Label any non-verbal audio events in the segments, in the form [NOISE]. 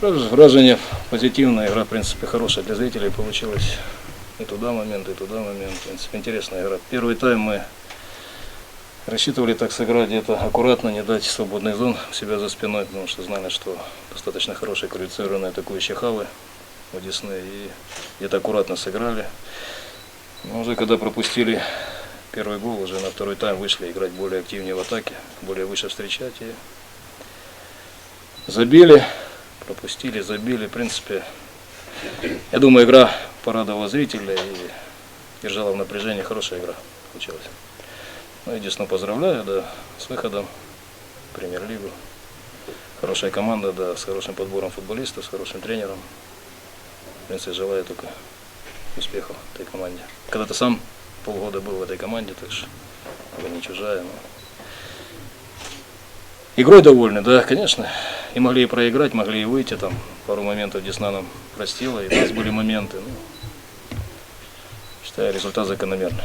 Вражение позитивное, игра, в принципе, хорошая для зрителей получилась. И туда момент, и туда момент. В принципе, интересная игра. Первый тайм мы рассчитывали так сыграть где-то аккуратно, не дать свободный зон себя за спиной, потому что знали, что достаточно хорошие квалифицированные атакующие хавы у Десны. И где-то аккуратно сыграли. Но уже когда пропустили первый гол, уже на второй тайм вышли играть более активнее в атаке, более выше встречать. И забили, пропустили, забили. В принципе, я думаю, игра порадовала зрителя и держала в напряжении. Хорошая игра получилась. Ну Десну поздравляю, да, с выходом в премьер-лигу. Хорошая команда, да, с хорошим подбором футболистов, с хорошим тренером. В принципе, желаю только успехов этой команде. Когда ты сам полгода был в этой команде, так что вы не чужая. Но... Игрой довольны, да, конечно. И могли и проиграть, могли и выйти. Там пару моментов Десна нам простила, и у нас были моменты. Ну, считаю, результат закономерный.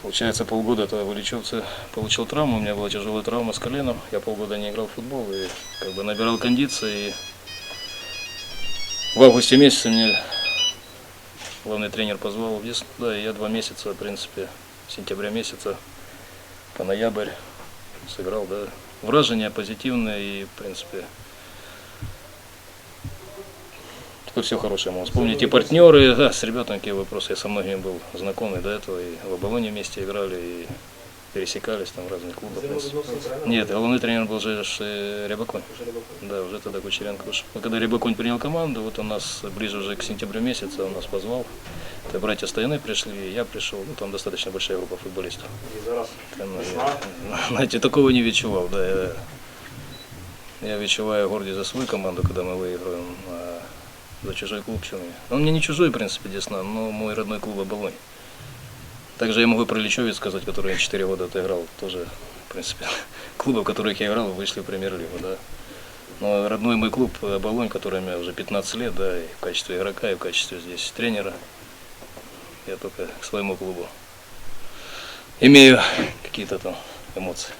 Получается, полгода это вылечился, получил травму, у меня была тяжелая травма с коленом, я полгода не играл в футбол и как бы набирал кондиции. И в августе месяце мне главный тренер позвал в Десну, да, и я два месяца, в принципе, сентября месяца по ноябрь сыграл, да. Вражение позитивное и, в принципе, Тут все хорошее можно вспомнить. И партнеры, да, с ребятами какие вопросы. Я со многими был знакомый до этого. И в Оболоне вместе играли, и пересекались там в разных клубах. Нет, главный тренер был же э, Рябаконь. Да, уже тогда Кучеренко ушел. Но когда Рябаконь принял команду, вот он нас ближе уже к сентябрю месяца, он нас позвал Это братья Стояны пришли, я пришел. Ну, там достаточно большая группа футболистов. Там, ну, я, [LAUGHS] знаете, такого не відчував. Да, я, я відчуваю гордість за свою команду, когда мы выигрываем. А за чужой клуб, чем я. Он мне не чужой, в принципе, Десна, но мой родной клуб Оболонь. Также я могу про Личевец сказать, который я 4 года отыграл. Тоже, в принципе, [LAUGHS] клубы, в которых я играл, вышли в премьер-лигу, да. Но родной мой клуб Оболонь, который у меня уже 15 лет, да, и в качестве игрока, и в качестве здесь тренера, я только к своему клубу имею какие-то там эмоции.